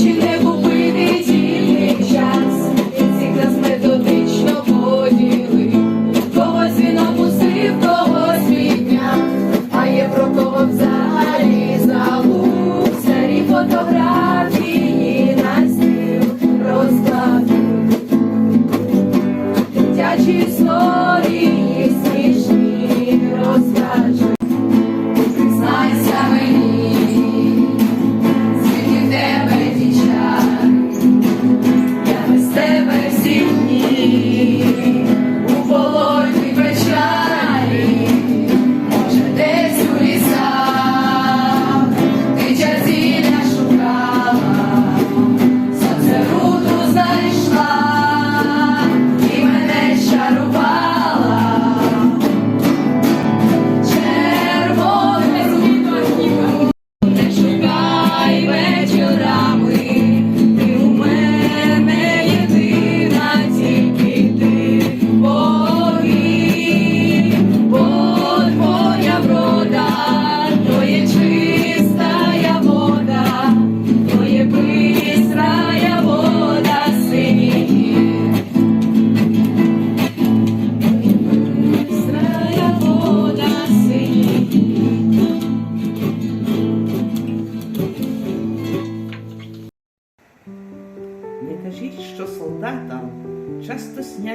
te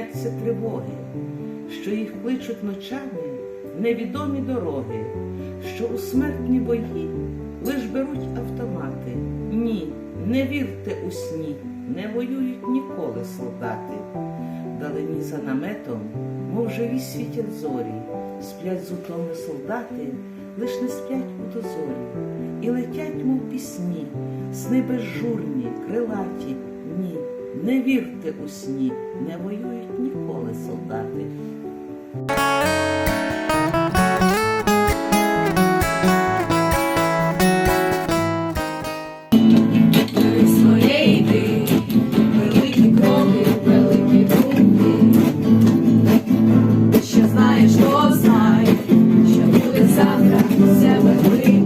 бояться тривоги, що їх кличуть ночами невідомі дороги, що у смертні бої лиш беруть автомати. Ні, не вірте у сні, не воюють ніколи солдати. Далині за наметом, мов живі світять зорі, сплять з утоми солдати, лиш не сплять у дозорі, і летять, мов пісні, сни безжурні, крилаті. Ні, не вірте у сні, не воюють ніколи солдати. Що знаєш, то знай, що буде завтра, себе питай.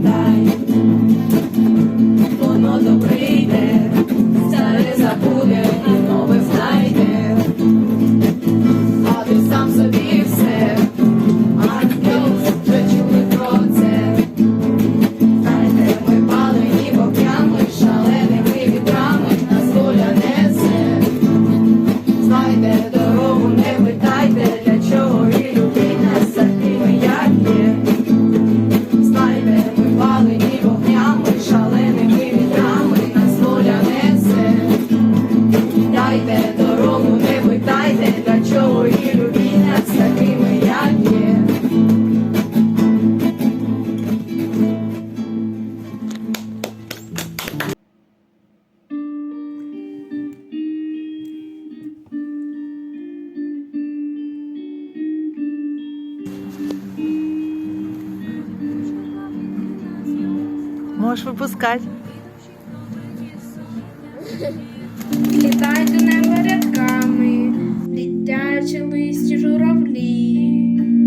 Можеш випускати. Літають небо рядками, дитячі листі журавлі,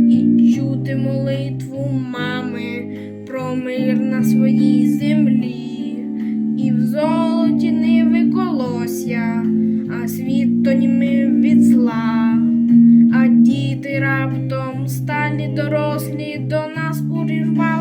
і чути молитву мами про мир на своїй землі, і в золоті ниви колося, а світ то німив від зла, а діти раптом стали дорослі до нас урівали.